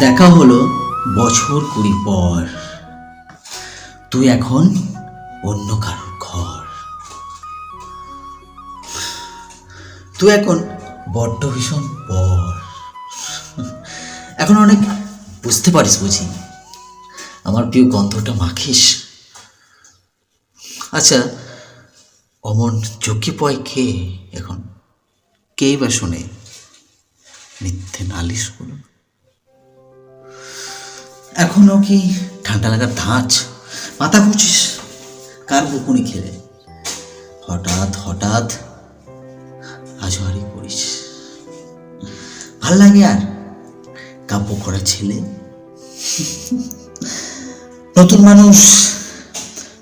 দেখা হলো বছর কুড়ি পর। তুই এখন অন্য কারোর ঘর। তুই এখন বড্ড ভীষণ পর। এখন অনেক বুঝতে পারিস বুঝি। আমার প্রিয় গন্ধটা মাখিস। আচ্ছা অমন চকি পয় কে? এখন কে বা শোনে? মিথ্যে নালিশগুলো এখনও কি ঠান্ডা লাগার ধাঁচ? মাথা ঘুচিস কার বকুনি খেলে? হঠাৎ হঠাৎ আজহারি করিস ভালো লাগে আর কাব্য করা ছেলে? নতুন মানুষ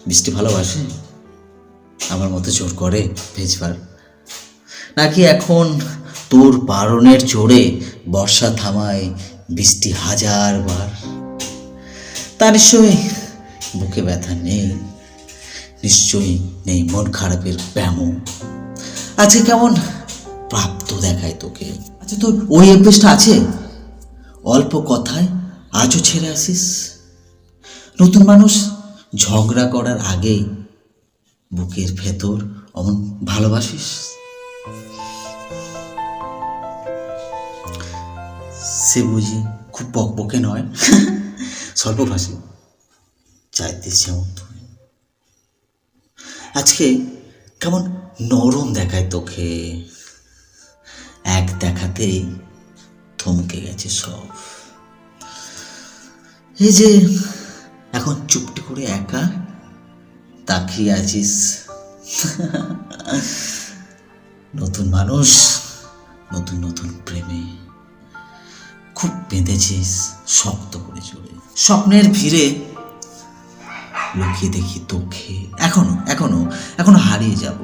বৃষ্টি ভালোবাসে, আমার মতো জোর করে ভেজবার। নাকি এখন তোর বারণের জোরে বর্ষা থামায় বৃষ্টি হাজার বার তা নিশ্চয়ই বুকে ব্যথা নেই, নিশ্চয়ই নেই মন খারাপের ব্যামো। আজকে কেমন প্রাপ্ত দেখায় তোকে? আচ্ছা তোর ওই অভ্যেসটা আছে? অল্প কথায় আজও ছেড়ে আসিস? নতুন মানুষ ঝগড়া করার আগেই বুকের ভেতর অমন ভালোবাসিস? সে বুঝি খুব বকবকে নয়। স্বল্পভাষী চাইতিস যেমন তুই আজকে কেমন নরম দেখায় তোকে। এক দেখাতেই থমকে গেছে সব। এই যে এখন চুপটি করে একা তাকিয়ে আছিস। নতুন মানুষ, নতুন নতুন প্রেমে। খুব বেঁধেছিস, শক্ত করে জুড়ে স্বপ্নের ভিড়ে লুকিয়ে দেখি তোকে। এখনও এখনও এখনও হারিয়ে যাব।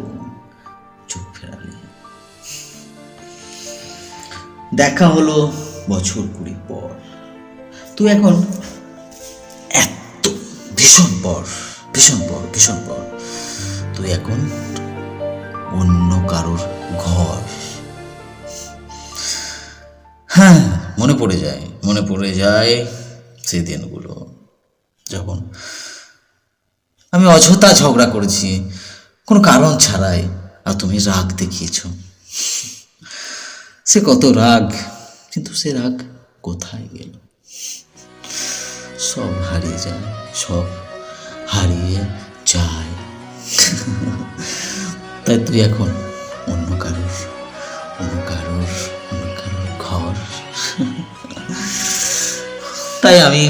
চোখ ফেরালে। দেখা হলো বছর কুড়ি পর। তুই এখন এত ভীষণ পর ভীষণ পর ভীষণ পর। তুই এখন অন্য কারোর ঘর। হ্যাঁ মনে পড়ে যায়, মনে পড়ে যায় সেই দিনগুলো যখন আমি অযথা ঝগড়া করেছি, কোনো কারণ ছাড়াই, আর তুমি রাগ দেখিয়েছ। সে কত রাগ, কিন্তু সে রাগ কোথায় গেল? সব হারিয়ে যায়, সব হারিয়ে যায়। তাই তুই এখন অন্য কারোর তাই আমি